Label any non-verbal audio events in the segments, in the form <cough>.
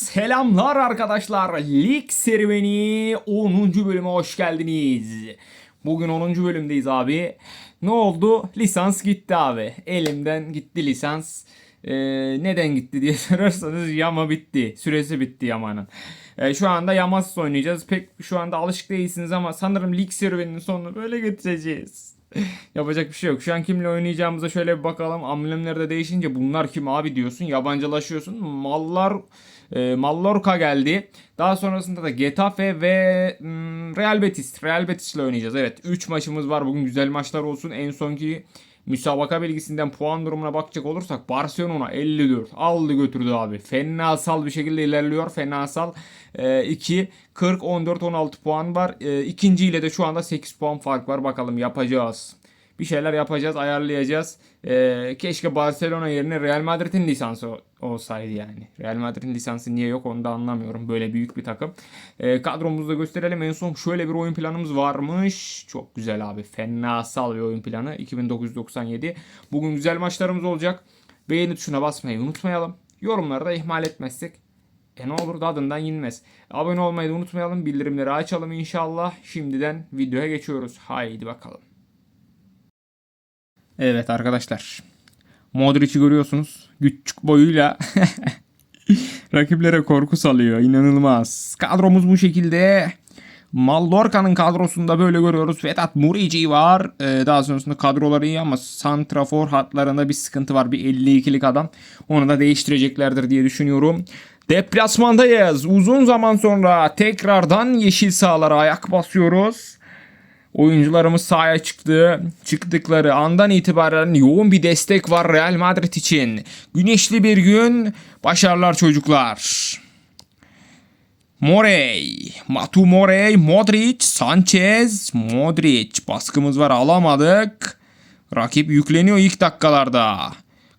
Selamlar arkadaşlar. Lig serüveni 10. bölüme hoş geldiniz. Bugün 10. bölümdeyiz abi. Ne oldu? Lisans gitti abi. Elimden gitti lisans. Ee, neden gitti diye <laughs> sorarsanız yama bitti. Süresi bitti yamanın. Ee, şu anda yamasız oynayacağız. Pek şu anda alışık değilsiniz ama sanırım lig serüveninin sonunu böyle getireceğiz. <laughs> Yapacak bir şey yok. Şu an kimle oynayacağımıza şöyle bir bakalım. Amblemler de değişince bunlar kim abi diyorsun. Yabancılaşıyorsun. Mallar e, Mallorca geldi. Daha sonrasında da Getafe ve mm, Real Betis. Real Betis ile oynayacağız. Evet 3 maçımız var. Bugün güzel maçlar olsun. En sonki müsabaka bilgisinden puan durumuna bakacak olursak Barcelona 54 aldı götürdü abi. Fenasal bir şekilde ilerliyor. Fenasal 2 40 14 16 puan var. E, ikinci ile de şu anda 8 puan fark var. Bakalım yapacağız. Bir şeyler yapacağız, ayarlayacağız. E, keşke Barcelona yerine Real Madrid'in lisansı olsaydı yani. Real Madrid'in lisansı niye yok onu da anlamıyorum. Böyle büyük bir takım. E, kadromuzu da gösterelim. En son şöyle bir oyun planımız varmış. Çok güzel abi. Fenasal bir oyun planı. 2997. Bugün güzel maçlarımız olacak. Beğeni tuşuna basmayı unutmayalım. Yorumları da ihmal etmezsek e ne olur tadından yenmez. Abone olmayı da unutmayalım. Bildirimleri açalım inşallah. Şimdiden videoya geçiyoruz. Haydi bakalım. Evet arkadaşlar. Modric'i görüyorsunuz. Küçük boyuyla <laughs> rakiplere korku salıyor. İnanılmaz. Kadromuz bu şekilde. Mallorca'nın kadrosunda böyle görüyoruz. Vedat Murici var. Ee, daha sonrasında kadroları iyi ama santrafor hatlarında bir sıkıntı var. Bir 52'lik adam. Onu da değiştireceklerdir diye düşünüyorum. Deplasmandayız. Uzun zaman sonra tekrardan yeşil sahalara ayak basıyoruz. Oyuncularımız sahaya çıktı. Çıktıkları andan itibaren yoğun bir destek var Real Madrid için. Güneşli bir gün. Başarılar çocuklar. Morey, Matu Morey, Modric, Sanchez, Modric. Baskımız var alamadık. Rakip yükleniyor ilk dakikalarda.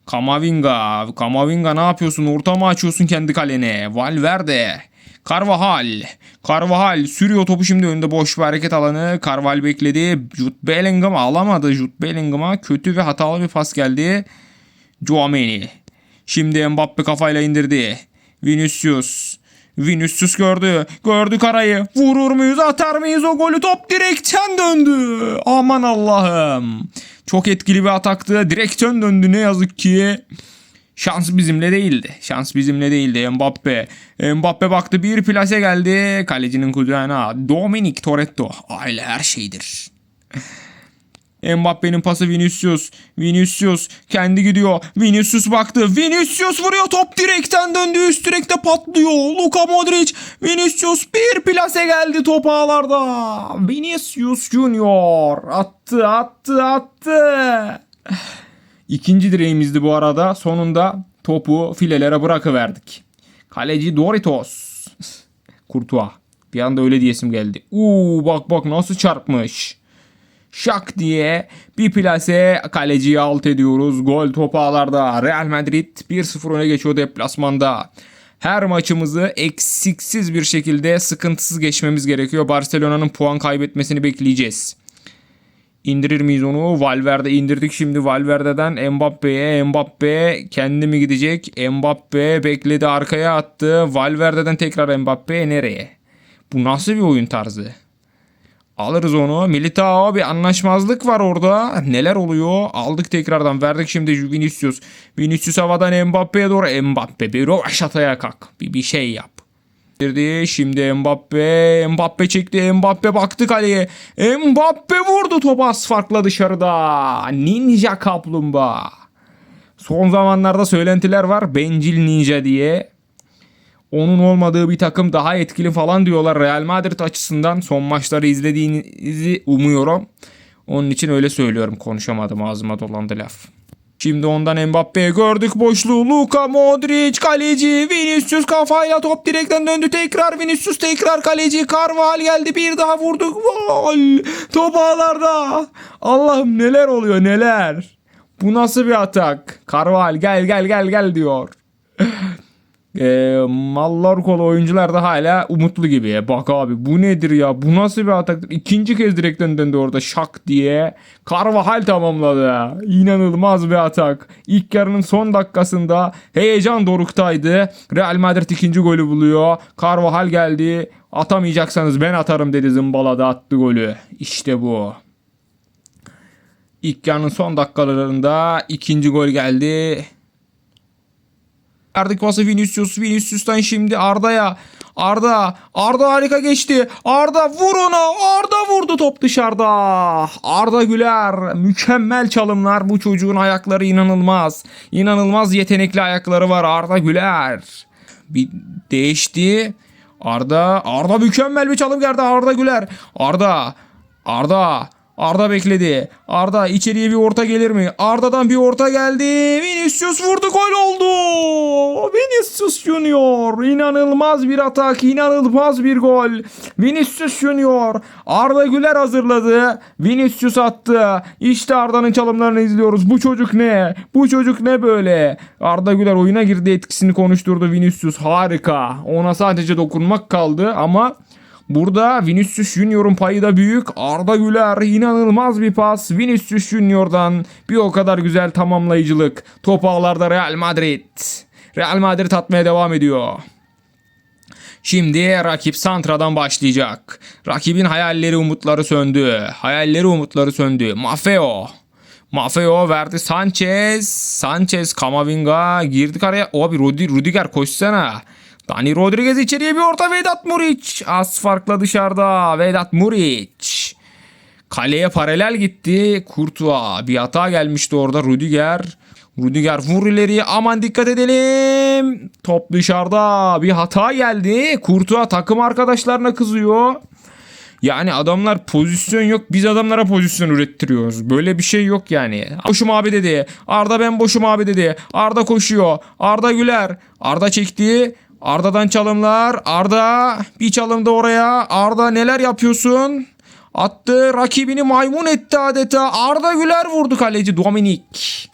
Kamavinga, Kamavinga ne yapıyorsun? Orta mı açıyorsun kendi kalene? Valverde, Carvajal, Carvajal sürüyor topu şimdi önünde boş bir hareket alanı. Carvajal bekledi. Jude Bellingham alamadı. Jude Bellingham'a kötü ve hatalı bir pas geldi. Tchouaméni. Şimdi Mbappe kafayla indirdi. Vinicius. Vinicius gördü. Gördü karayı. Vurur muyuz atar mıyız o golü top direkten döndü. Aman Allah'ım. Çok etkili bir ataktı. Direkten döndü ne yazık ki. Şans bizimle değildi. Şans bizimle değildi. Mbappe. Mbappe baktı bir plase geldi. Kalecinin kucağına. Dominic Toretto. Aile her şeydir. Mbappe'nin pası Vinicius. Vinicius kendi gidiyor. Vinicius baktı. Vinicius vuruyor. Top direkten döndü. Üst direkte patlıyor. Luka Modric. Vinicius bir plase geldi top ağlarda. Vinicius Junior. Attı attı attı. İkinci direğimizdi bu arada. Sonunda topu filelere bırakıverdik. Kaleci Doritos. Kurtuğa. Bir anda öyle diyesim geldi. Uuu bak bak nasıl çarpmış. Şak diye bir plase kaleciyi alt ediyoruz. Gol topu ağlarda. Real Madrid 1-0 öne geçiyor deplasmanda. Her maçımızı eksiksiz bir şekilde sıkıntısız geçmemiz gerekiyor. Barcelona'nın puan kaybetmesini bekleyeceğiz. İndirir miyiz onu? Valverde indirdik şimdi Valverde'den Mbappe'ye. Mbappe kendi mi gidecek? Mbappe bekledi arkaya attı. Valverde'den tekrar Mbappe nereye? Bu nasıl bir oyun tarzı? Alırız onu. Militao bir anlaşmazlık var orada. Neler oluyor? Aldık tekrardan. Verdik şimdi Vinicius. Vinicius havadan Mbappe'ye doğru. Mbappe bir rovaşataya kalk. Bir, bir şey yap. Girdi. Şimdi Mbappe. Mbappe çekti. Mbappe baktı kaleye. Mbappe vurdu topu az dışarıda. Ninja kaplumbağa. Son zamanlarda söylentiler var. Bencil ninja diye. Onun olmadığı bir takım daha etkili falan diyorlar Real Madrid açısından. Son maçları izlediğinizi umuyorum. Onun için öyle söylüyorum. Konuşamadım ağzıma dolandı laf. Şimdi ondan Mbappe'yi gördük boşluğu. Luka Modric kaleci. Vinicius kafayla top direkten döndü. Tekrar Vinicius tekrar kaleci. Carvajal geldi bir daha vurduk. Gol. Top ağlarda. Allah'ım neler oluyor neler. Bu nasıl bir atak? Carvajal gel gel gel gel diyor. E, Mallorcalı oyuncular da hala umutlu gibi. Bak abi bu nedir ya? Bu nasıl bir ataktır? İkinci kez direkten döndü orada şak diye. Carvajal tamamladı. İnanılmaz bir atak. İlk yarının son dakikasında heyecan doruktaydı. Real Madrid ikinci golü buluyor. Carvajal geldi. Atamayacaksanız ben atarım dedi zımbalada attı golü. İşte bu. İlk yarının son dakikalarında ikinci gol geldi. Verdik pası Vinicius. Vinicius'tan şimdi Arda'ya. Arda. Arda harika geçti. Arda vur ona. Arda vurdu top dışarıda. Arda Güler. Mükemmel çalımlar. Bu çocuğun ayakları inanılmaz. İnanılmaz yetenekli ayakları var Arda Güler. Bir değişti. Arda. Arda mükemmel bir çalım geldi Arda Güler. Arda. Arda. Arda bekledi. Arda içeriye bir orta gelir mi? Arda'dan bir orta geldi. Vinicius vurdu gol oldu. Vinicius Junior. İnanılmaz bir atak. inanılmaz bir gol. Vinicius Junior. Arda Güler hazırladı. Vinicius attı. İşte Arda'nın çalımlarını izliyoruz. Bu çocuk ne? Bu çocuk ne böyle? Arda Güler oyuna girdi etkisini konuşturdu Vinicius. Harika. Ona sadece dokunmak kaldı ama Burada Vinicius Junior'un payı da büyük. Arda Güler inanılmaz bir pas. Vinicius Junior'dan bir o kadar güzel tamamlayıcılık. Top ağlarda Real Madrid. Real Madrid atmaya devam ediyor. Şimdi rakip Santra'dan başlayacak. Rakibin hayalleri umutları söndü. Hayalleri umutları söndü. Mafeo. Mafeo verdi Sanchez. Sanchez Kamavinga girdi araya. Abi Rudi, Rudiger koşsana. Dani Rodriguez içeriye bir orta Vedat Muriç. Az farkla dışarıda Vedat Muriç. Kaleye paralel gitti. Kurtuğa bir hata gelmişti orada Rudiger. Rudiger vur ileriye aman dikkat edelim. Top dışarıda bir hata geldi. Kurtuğa takım arkadaşlarına kızıyor. Yani adamlar pozisyon yok biz adamlara pozisyon ürettiriyoruz. Böyle bir şey yok yani. Boşum abi dedi. Arda ben boşum abi dedi. Arda koşuyor. Arda Güler. Arda çekti. Arda'dan çalımlar. Arda bir çalım da oraya. Arda neler yapıyorsun? Attı rakibini maymun etti adeta. Arda Güler vurdu kaleci Dominik.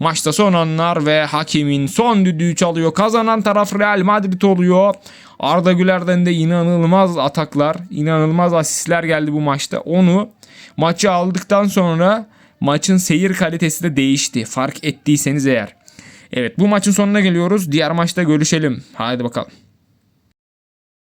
Maçta son anlar ve hakemin son düdüğü çalıyor. Kazanan taraf Real Madrid oluyor. Arda Güler'den de inanılmaz ataklar, inanılmaz asistler geldi bu maçta. Onu maçı aldıktan sonra maçın seyir kalitesi de değişti. Fark ettiyseniz eğer. Evet bu maçın sonuna geliyoruz. Diğer maçta görüşelim. Haydi bakalım.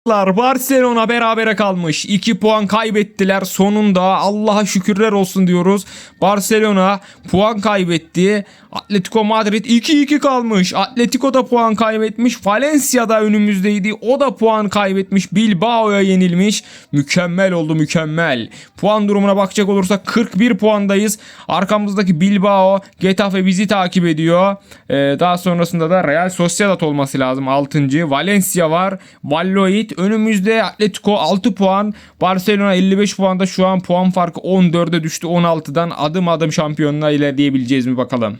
Barcelona berabere kalmış. 2 puan kaybettiler. Sonunda Allah'a şükürler olsun diyoruz. Barcelona puan kaybetti. Atletico Madrid 2-2 kalmış. Atletico da puan kaybetmiş. Valencia da önümüzdeydi. O da puan kaybetmiş. Bilbao'ya yenilmiş. Mükemmel oldu mükemmel. Puan durumuna bakacak olursak 41 puandayız. Arkamızdaki Bilbao, Getafe bizi takip ediyor. Ee, daha sonrasında da Real Sociedad olması lazım 6. Valencia var. Valladolid önümüzde Atletico 6 puan. Barcelona 55 puanda şu an puan farkı 14'e düştü 16'dan adım adım şampiyonluğa ilerleyebileceğiz mi bakalım.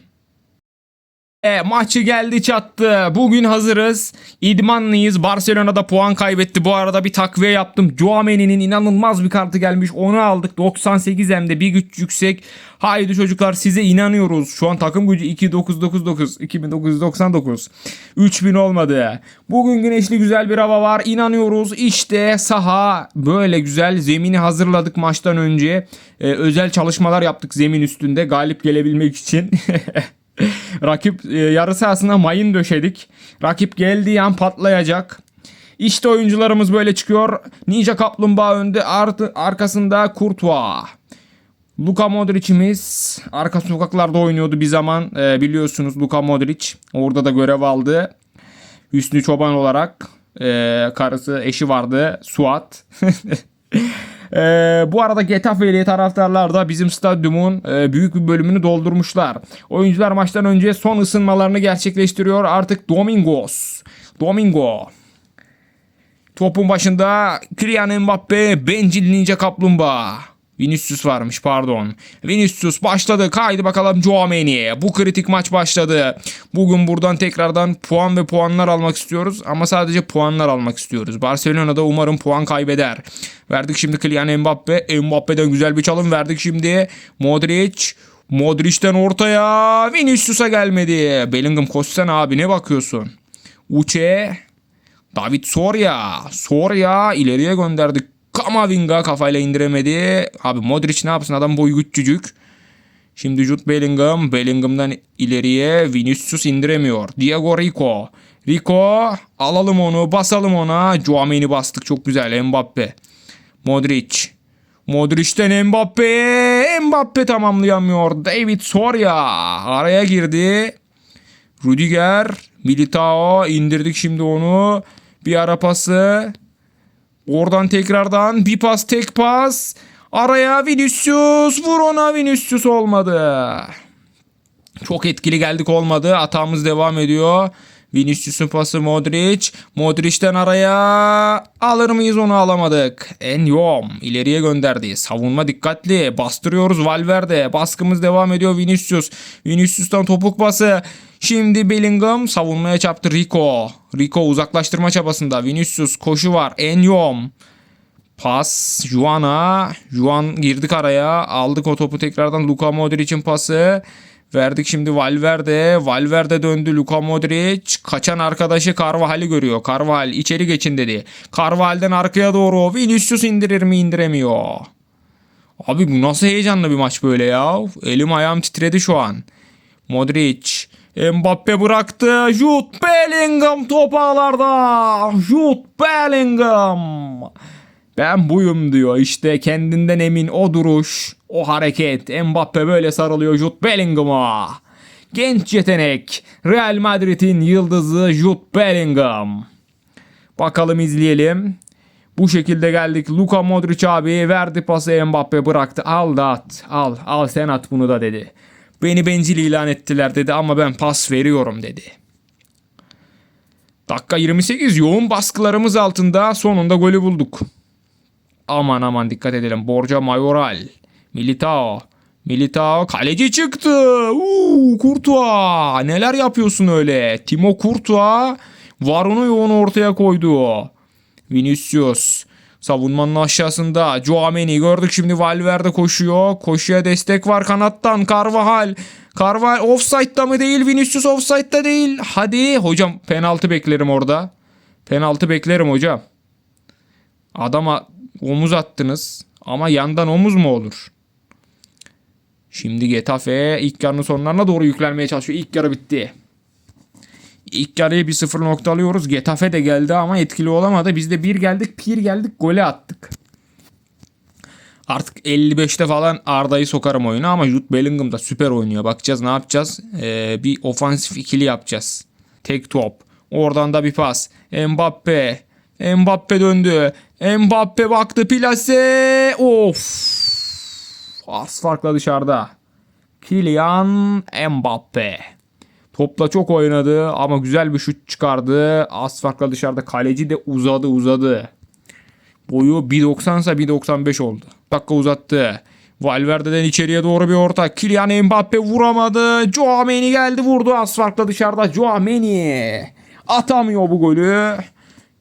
E, maçı geldi çattı. Bugün hazırız. İdmanlıyız. Barcelona'da puan kaybetti. Bu arada bir takviye yaptım. Joameni'nin inanılmaz bir kartı gelmiş. Onu aldık. 98 hem de bir güç yüksek. Haydi çocuklar size inanıyoruz. Şu an takım gücü 2999. 2999. 3000 olmadı. Bugün güneşli güzel bir hava var. İnanıyoruz. İşte saha böyle güzel. Zemini hazırladık maçtan önce. E, özel çalışmalar yaptık zemin üstünde. Galip gelebilmek için. <laughs> <laughs> Rakip e, yarı sahasına mayın döşedik. Rakip geldiği an patlayacak. İşte oyuncularımız böyle çıkıyor. Ninja Kaplumbağa önde artı, arkasında Kurtuğa. Luka Modric'imiz arka sokaklarda oynuyordu bir zaman e, biliyorsunuz Luka Modric. Orada da görev aldı. Hüsnü Çoban olarak e, karısı eşi vardı Suat. <laughs> Ee, bu arada Getafe'li taraftarlar da bizim stadyumun e, büyük bir bölümünü doldurmuşlar. Oyuncular maçtan önce son ısınmalarını gerçekleştiriyor. Artık Domingos. Domingo. Topun başında Kylian Mbappe, bencil ninja kaplumbağa. Vinicius varmış pardon. Vinicius başladı. Kaydı bakalım Joameni. Bu kritik maç başladı. Bugün buradan tekrardan puan ve puanlar almak istiyoruz. Ama sadece puanlar almak istiyoruz. Barcelona'da umarım puan kaybeder. Verdik şimdi Kylian Mbappe. Mbappe'den güzel bir çalım verdik şimdi. Modric. Modric'ten ortaya. Vinicius'a gelmedi. Bellingham koşsana abi ne bakıyorsun? Uçe. David Soria. Soria ileriye gönderdik. Kamavinga kafayla indiremedi. Abi Modric ne yapsın adam boyu küçücük. Şimdi Jude Bellingham. Bellingham'dan ileriye Vinicius indiremiyor. Diego Rico. Rico alalım onu basalım ona. Joameni bastık çok güzel. Mbappe. Modric. Modric'ten Mbappe. Mbappe tamamlayamıyor. David Soria araya girdi. Rudiger. Militao indirdik şimdi onu. Bir ara pası. Oradan tekrardan bir pas tek pas. Araya Vinicius. Vur ona Vinicius olmadı. Çok etkili geldik olmadı. Hatamız devam ediyor. Vinicius'un pası Modric. Modric'ten araya alır mıyız onu alamadık. Enyom ileriye gönderdi. Savunma dikkatli. Bastırıyoruz Valverde. Baskımız devam ediyor Vinicius. Vinicius'tan topuk pası. Şimdi Bellingham savunmaya çarptı Rico. Rico uzaklaştırma çabasında. Vinicius koşu var. Enyom. Pas Juan'a. Juan girdik araya. Aldık o topu tekrardan Luka Modric'in pası. Verdik şimdi Valverde. Valverde döndü Luka Modric. Kaçan arkadaşı Carvajal'i görüyor. Carvajal içeri geçin dedi. Carvajal'den arkaya doğru. Vinicius indirir mi indiremiyor. Abi bu nasıl heyecanlı bir maç böyle ya. Elim ayağım titredi şu an. Modric. Mbappe bıraktı. Jude Bellingham top ağlarda. Jude Bellingham. Ben buyum diyor. İşte kendinden emin o duruş, o hareket. Mbappe böyle sarılıyor Jude Bellingham'a. Genç yetenek. Real Madrid'in yıldızı Jude Bellingham. Bakalım izleyelim. Bu şekilde geldik. Luka Modric abi verdi pası Mbappe bıraktı. Al da at. Al. Al sen at bunu da dedi. Beni bencil ilan ettiler dedi ama ben pas veriyorum dedi. Dakika 28 yoğun baskılarımız altında sonunda golü bulduk. Aman aman dikkat edelim. Borja Mayoral. Militao. Militao kaleci çıktı. Uuu Kurtuğa. Neler yapıyorsun öyle? Timo Kurtuğa varını yoğunu ortaya koydu. Vinicius. Savunmanın aşağısında. Joameni gördük şimdi Valverde koşuyor. Koşuya destek var kanattan. Carvajal. Carvajal offside'da mı değil? Vinicius offside'da değil. Hadi hocam penaltı beklerim orada. Penaltı beklerim hocam. Adama omuz attınız ama yandan omuz mu olur? Şimdi Getafe ilk yarının sonlarına doğru yüklenmeye çalışıyor. İlk yarı bitti. İlk yarıyı bir sıfır nokta alıyoruz. Getafe de geldi ama etkili olamadı. Biz de bir geldik, pir geldik, gole attık. Artık 55'te falan Arda'yı sokarım oyuna ama Jude Bellingham da süper oynuyor. Bakacağız ne yapacağız? Ee, bir ofansif ikili yapacağız. Tek top. Oradan da bir pas. Mbappe. Mbappe döndü. Mbappe baktı plase. Of. Az farkla dışarıda. Kylian Mbappe. Topla çok oynadı ama güzel bir şut çıkardı. Az farkla dışarıda kaleci de uzadı uzadı. Boyu 1.90 ise 1.95 oldu. Dakika uzattı. Valverde'den içeriye doğru bir orta. Kylian Mbappe vuramadı. Joameni geldi vurdu. Az farkla dışarıda Joameni. Atamıyor bu golü.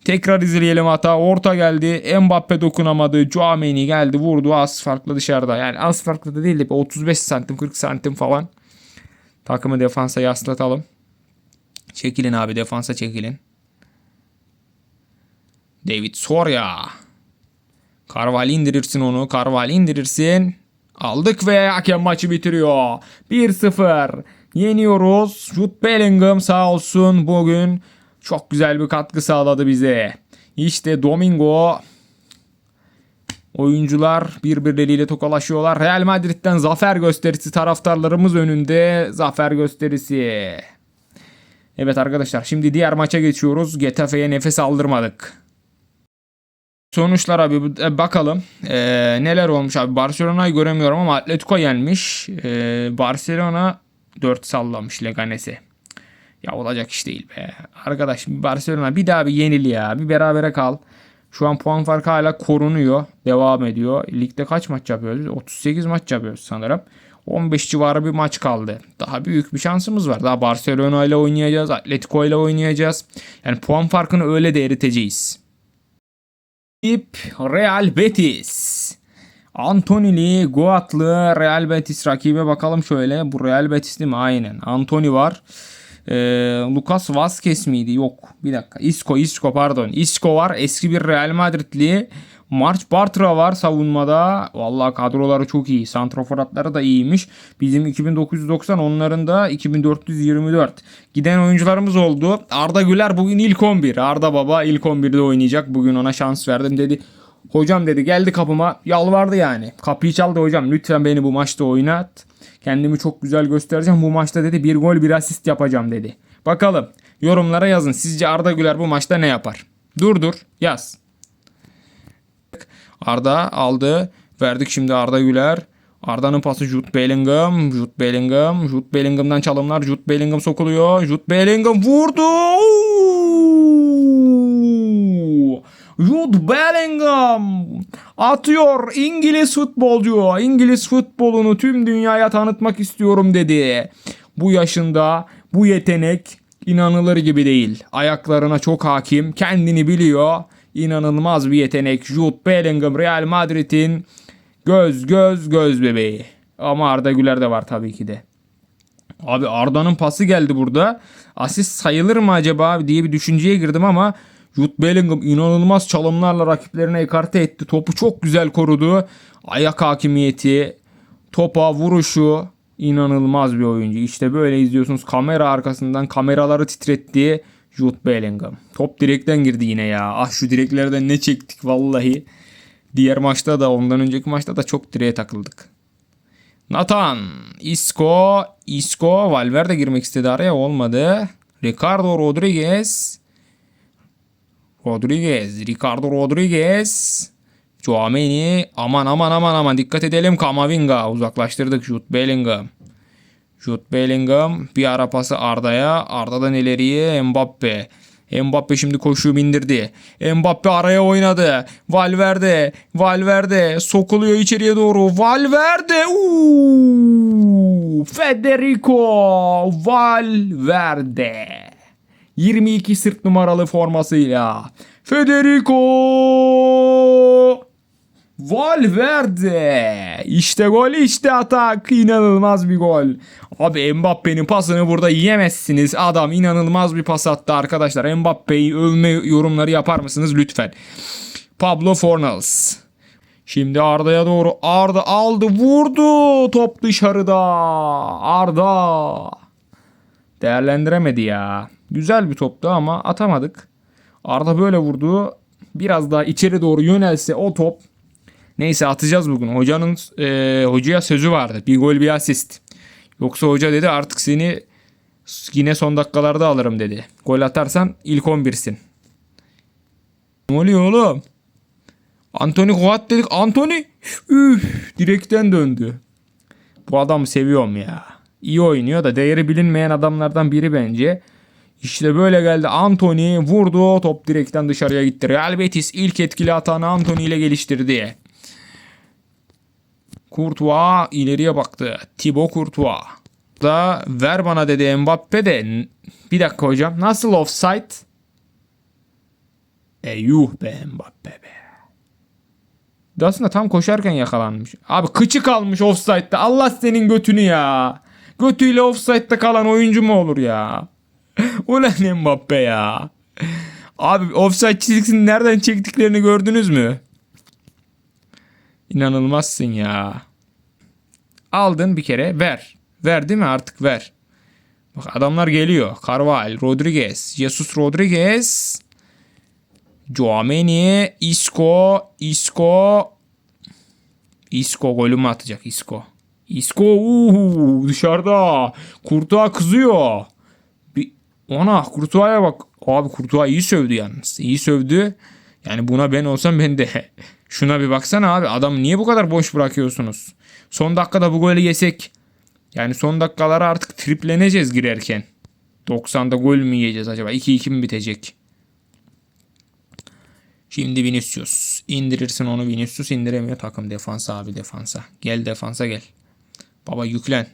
Tekrar izleyelim hata. Orta geldi. Mbappe dokunamadı. Joameni geldi vurdu. Az farklı dışarıda. Yani az farklı da değil de 35 santim 40 santim falan. Takımı defansa yaslatalım. Çekilin abi defansa çekilin. David Soria. Carvalho indirirsin onu. Carvalho indirirsin. Aldık ve hakem maçı bitiriyor. 1-0. Yeniyoruz. Jude Bellingham sağ olsun bugün çok güzel bir katkı sağladı bize. İşte Domingo Oyuncular birbirleriyle tokalaşıyorlar. Real Madrid'den zafer gösterisi taraftarlarımız önünde zafer gösterisi. Evet arkadaşlar şimdi diğer maça geçiyoruz. Getafe'ye nefes aldırmadık. Sonuçlara bir bakalım. Ee, neler olmuş abi. Barcelona'yı göremiyorum ama Atletico yenmiş. Ee, Barcelona 4 sallamış Leganes'e. Ya olacak iş değil be. Arkadaş Barcelona bir daha bir yenil ya. Bir berabere kal. Şu an puan farkı hala korunuyor. Devam ediyor. Ligde kaç maç yapıyoruz? 38 maç yapıyoruz sanırım. 15 civarı bir maç kaldı. Daha büyük bir şansımız var. Daha Barcelona ile oynayacağız. Atletico ile oynayacağız. Yani puan farkını öyle de eriteceğiz. İp Real Betis. Antonili, Guatlı, Real Betis rakibe bakalım şöyle. Bu Real Betis değil mi? Aynen. Antony var. Ee, Lucas Vazquez miydi? Yok. Bir dakika. Isco, Isco pardon. Isco var. Eski bir Real Madridli. March Bartra var savunmada. Vallahi kadroları çok iyi. Santraforatları da iyiymiş. Bizim 2990 onların da 2424. Giden oyuncularımız oldu. Arda Güler bugün ilk 11. Arda Baba ilk 11'de oynayacak. Bugün ona şans verdim dedi. Hocam dedi geldi kapıma yalvardı yani. Kapıyı çaldı hocam lütfen beni bu maçta oynat. Kendimi çok güzel göstereceğim. Bu maçta dedi bir gol bir asist yapacağım dedi. Bakalım yorumlara yazın. Sizce Arda Güler bu maçta ne yapar? Dur dur yaz. Arda aldı. Verdik şimdi Arda Güler. Arda'nın pası Jude Bellingham. Jude Bellingham. Jude Bellingham'dan çalımlar. Jude Bellingham sokuluyor. Jude Bellingham vurdu. Jude Bellingham atıyor İngiliz futbolcu. İngiliz futbolunu tüm dünyaya tanıtmak istiyorum dedi. Bu yaşında bu yetenek inanılır gibi değil. Ayaklarına çok hakim, kendini biliyor. İnanılmaz bir yetenek. Jude Bellingham Real Madrid'in göz göz göz bebeği. Ama Arda Güler de var tabii ki de. Abi Arda'nın pası geldi burada. Asist sayılır mı acaba diye bir düşünceye girdim ama Jude Bellingham inanılmaz çalımlarla rakiplerine ekarte etti. Topu çok güzel korudu. Ayak hakimiyeti, topa vuruşu inanılmaz bir oyuncu. İşte böyle izliyorsunuz kamera arkasından kameraları titretti Jude Bellingham. Top direkten girdi yine ya. Ah şu direklerden ne çektik vallahi. Diğer maçta da ondan önceki maçta da çok direğe takıldık. Nathan, Isco, Isco, Valverde girmek istedi araya olmadı. Ricardo Rodriguez, Rodriguez, Ricardo Rodriguez, Chouameni, aman aman aman aman dikkat edelim Kamavinga uzaklaştırdık Jude Bellingham. Jude Bellingham bir ara pası Arda'ya, Arda'dan ileriye Mbappe. Mbappe şimdi koşuyu bindirdi. Mbappe araya oynadı. Valverde, Valverde sokuluyor içeriye doğru. Valverde, uuu, Federico Valverde. 22 sırt numaralı formasıyla. Federico Valverde. İşte gol işte atak. İnanılmaz bir gol. Abi Mbappe'nin pasını burada yiyemezsiniz. Adam inanılmaz bir pas attı arkadaşlar. Mbappe'yi övme yorumları yapar mısınız lütfen? Pablo Fornals. Şimdi Arda'ya doğru. Arda aldı vurdu. Top dışarıda. Arda. Değerlendiremedi ya. Güzel bir toptu ama atamadık. Arda böyle vurdu. Biraz daha içeri doğru yönelse o top Neyse atacağız bugün. Hocanın e, hocaya sözü vardı. Bir gol bir asist. Yoksa hoca dedi artık seni yine son dakikalarda alırım dedi. Gol atarsan ilk 11'sin. Ne oluyor oğlum? Anthony Kuat dedik. Anthony üf, direkten döndü. Bu adamı seviyorum ya. İyi oynuyor da değeri bilinmeyen adamlardan biri bence. İşte böyle geldi Anthony vurdu top direkten dışarıya gitti. Real Betis ilk etkili atağını Anthony ile geliştirdi. Courtois ileriye baktı. Thibaut Courtois. Da ver bana dedi Mbappe de. Bir dakika hocam. Nasıl offside? E yuh be Mbappe be. Aslında tam koşarken yakalanmış. Abi kıçı kalmış offside'da. Allah senin götünü ya. Götüyle offside'da kalan oyuncu mu olur ya? <laughs> Ulan Mbappe ya. Abi offside çizgisini nereden çektiklerini gördünüz mü? İnanılmazsın ya. Aldın bir kere ver. Ver değil mi artık ver. Bak adamlar geliyor. Carval, Rodriguez, Jesus Rodriguez, Joameni, Isco, Isco, Isco golü mü atacak Isco? Isco uuu, dışarıda. Kurtuğa kızıyor. Ona Kurtuğa'ya bak. Abi Kurtuğa iyi sövdü yalnız. İyi sövdü. Yani buna ben olsam ben de <laughs> şuna bir baksana abi. Adam niye bu kadar boş bırakıyorsunuz? Son dakikada bu golü yesek yani son dakikalara artık tripleneceğiz girerken. 90'da gol mü yiyeceğiz acaba? 2-2 mi bitecek? Şimdi Vinicius. indirirsin onu Vinicius indiremiyor takım defansa abi defansa. Gel defansa gel. Baba yüklen.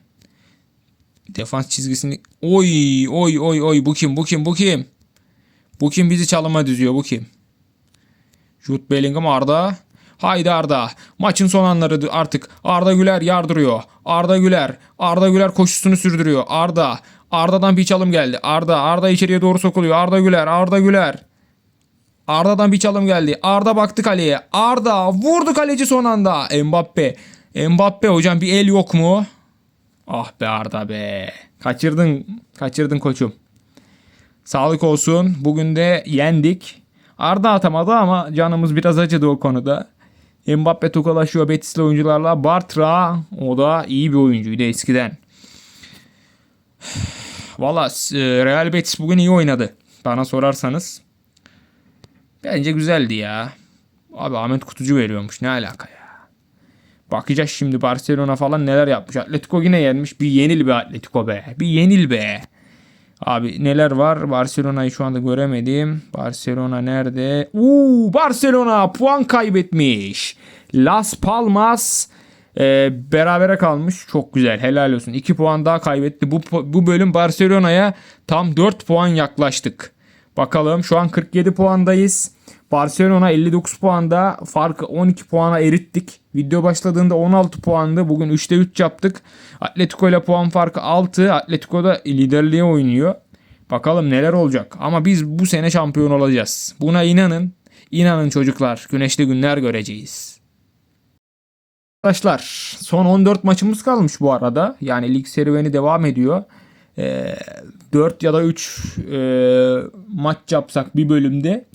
Defans çizgisini. Oy oy oy oy bu kim bu kim bu kim? Bu kim bizi çalıma düzüyor bu kim? Jude Bellingham Arda. Haydi Arda. Maçın son anları artık. Arda Güler yardırıyor. Arda Güler. Arda Güler koşusunu sürdürüyor. Arda. Arda'dan bir çalım geldi. Arda, Arda içeriye doğru sokuluyor. Arda Güler, Arda Güler. Arda'dan bir çalım geldi. Arda baktı kaleye. Arda vurdu kaleci son anda. Mbappe. Mbappe hocam bir el yok mu? Ah be Arda be. Kaçırdın. Kaçırdın koçum. Sağlık olsun. Bugün de yendik. Arda atamadı ama canımız biraz acıdı o konuda. Mbappe tokalaşıyor Betis'li oyuncularla. Bartra o da iyi bir oyuncuydu eskiden. Valla e, Real Betis bugün iyi oynadı. Bana sorarsanız. Bence güzeldi ya. Abi Ahmet Kutucu veriyormuş. Ne alaka ya. Bakacağız şimdi Barcelona falan neler yapmış. Atletico yine yenmiş. Bir yenil be Atletico be. Bir yenil be. Abi neler var? Barcelona'yı şu anda göremedim. Barcelona nerede? Uuu Barcelona puan kaybetmiş. Las Palmas e, berabere kalmış. Çok güzel. Helal olsun. 2 puan daha kaybetti. Bu, bu bölüm Barcelona'ya tam 4 puan yaklaştık. Bakalım şu an 47 puandayız. Barcelona 59 puanda. Farkı 12 puana erittik. Video başladığında 16 puandı. Bugün 3'te 3 yaptık. Atletico ile puan farkı 6. Atletico da liderliğe oynuyor. Bakalım neler olacak. Ama biz bu sene şampiyon olacağız. Buna inanın. İnanın çocuklar. Güneşli günler göreceğiz. Arkadaşlar son 14 maçımız kalmış bu arada. Yani lig serüveni devam ediyor. Ee, 4 ya da 3 e, maç yapsak bir bölümde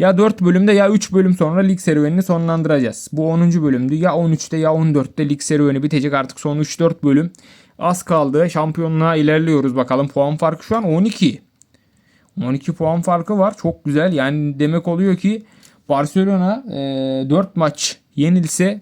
ya 4 bölümde ya 3 bölüm sonra lig serüvenini sonlandıracağız. Bu 10. bölümdü. Ya 13'te ya 14'te lig serüveni bitecek artık son 3-4 bölüm. Az kaldı. Şampiyonluğa ilerliyoruz bakalım. Puan farkı şu an 12. 12 puan farkı var. Çok güzel. Yani demek oluyor ki Barcelona e, 4 maç yenilse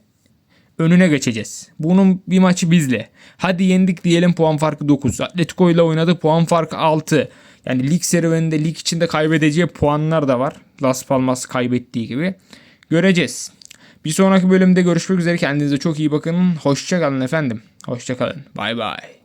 önüne geçeceğiz. Bunun bir maçı bizle. Hadi yendik diyelim puan farkı 9. Atletico ile oynadı puan farkı 6. Yani lig serüveninde lig içinde kaybedeceği puanlar da var. Las Palmas kaybettiği gibi. Göreceğiz. Bir sonraki bölümde görüşmek üzere. Kendinize çok iyi bakın. Hoşçakalın efendim. Hoşçakalın. Bay bay.